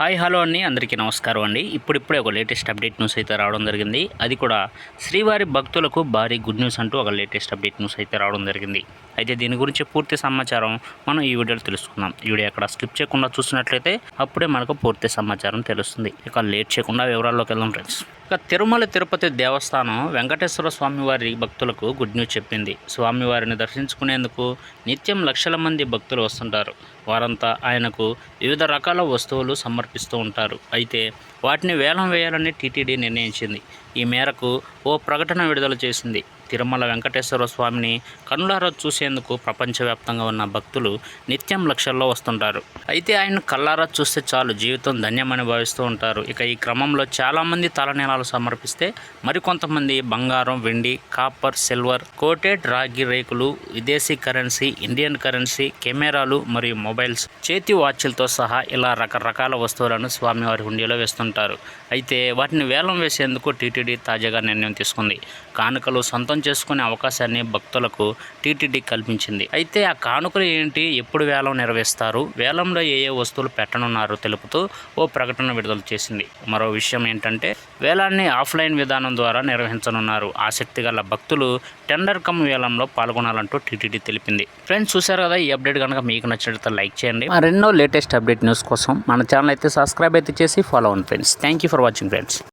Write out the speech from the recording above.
Hi hello అండి. అందరికీ నమస్కారం అండి. ఇప్పుడిప్పుడే ఒక లేటెస్ట్ అప్డేట్ న్యూస్ అయితే రావడం జరిగింది. అది కూడా శ్రీవారి భక్తులకు భారీ గుడ్ న్యూస్ అంటూ ఒక లేటెస్ట్ అప్డేట్ న్యూస్ అయితే రావడం జరిగింది. అయితే దీని గురించి పూర్తి సమాచారం మనం ఈ వీడియోలో తెలుసుకుందాం. ఈ వీడియో అక్కడ స్కిప్ చేయకుండా చూసినట్లయితే అప్పుడే మనకు పూర్తి సమాచారం తెలుస్తుంది. ఇక లేట్ చేయకుండా వివరాల్లోకి వెళ్దాం ఫ్రెండ్స్. ఇక తిరుమల తిరుపతి దేవస్థానం వెంకటేశ్వర స్వామి వారి భక్తులకు గుడ్ న్యూస్ చెప్పింది. స్వామివారిని దర్శించుకునేందుకు నిత్యం లక్షల మంది భక్తులు వస్తుంటారు. వారంతా ఆయనకు వివిధ రకాల వస్తువులు సమర్పిస్తూ ఉంటారు. అయితే వాటిని వేలం వేయాలని టీటీడీ నిర్ణయించింది. ఈ మేరకు ఓ ప్రకటన విడుదల చేసింది. తిరుమల వెంకటేశ్వర స్వామిని కన్నులారా చూసేందుకు ప్రపంచవ్యాప్తంగా ఉన్న భక్తులు నిత్యం లక్షల్లో వస్తుంటారు. అయితే ఆయన కళ్ళారా చూస్తే చాలు జీవితం ధన్యమని భావిస్తూ ఉంటారు. ఇక ఈ క్రమంలో చాలామంది తలనీలాలు సమర్పిస్తే మరికొంతమంది బంగారం వెండి కాపర్ సిల్వర్ కోటెడ్ రాగి రేకులు విదేశీ కరెన్సీ ఇండియన్ కరెన్సీ కెమెరాలు మరియు మొబైల్స్ చేతి వాచ్లతో సహా ఇలా రకరకాల వస్తువులను స్వామివారి హుండీలో వేస్తుంటారు. అయితే వాటిని వేలం వేసేందుకు టీటీడీ తాజాగా నిర్ణయం తీసుకుంది. కానుకలు సొంతం చేసుకునే అవకాశాన్ని భక్తులకు టీటీడీ కల్పించింది. అయితే ఆ కానుకలు ఏంటి? ఎప్పుడు వేలం నిర్వహిస్తారు వేలంలో ఏ ఏ వస్తువులు పెట్టనున్నారో? తెలుపుతూ ఓ ప్రకటన విడుదల చేసింది. మరో విషయం ఏంటంటే వేలాన్ని ఆఫ్లైన్ విధానం ద్వారా నిర్వహించనున్నారు. ఆసక్తి గల భక్తులు టెండర్ కమ్ వేలంలో పాల్గొనాలంటూ టీటీడీ తెలిపింది. ఫ్రెండ్స్ చూసారు కదా ఈ అప్డేట్ కనుక మీకు నచ్చినట్లయితే లైక్ చేయండి. రెండో లేటెస్ట్ అప్డేట్ న్యూస్ కోసం మన ఛానల్ అయితే సబ్స్క్రైబ్ అయితే చేసి ఫాలో అవ్వండి friends. Thank you for watching friends.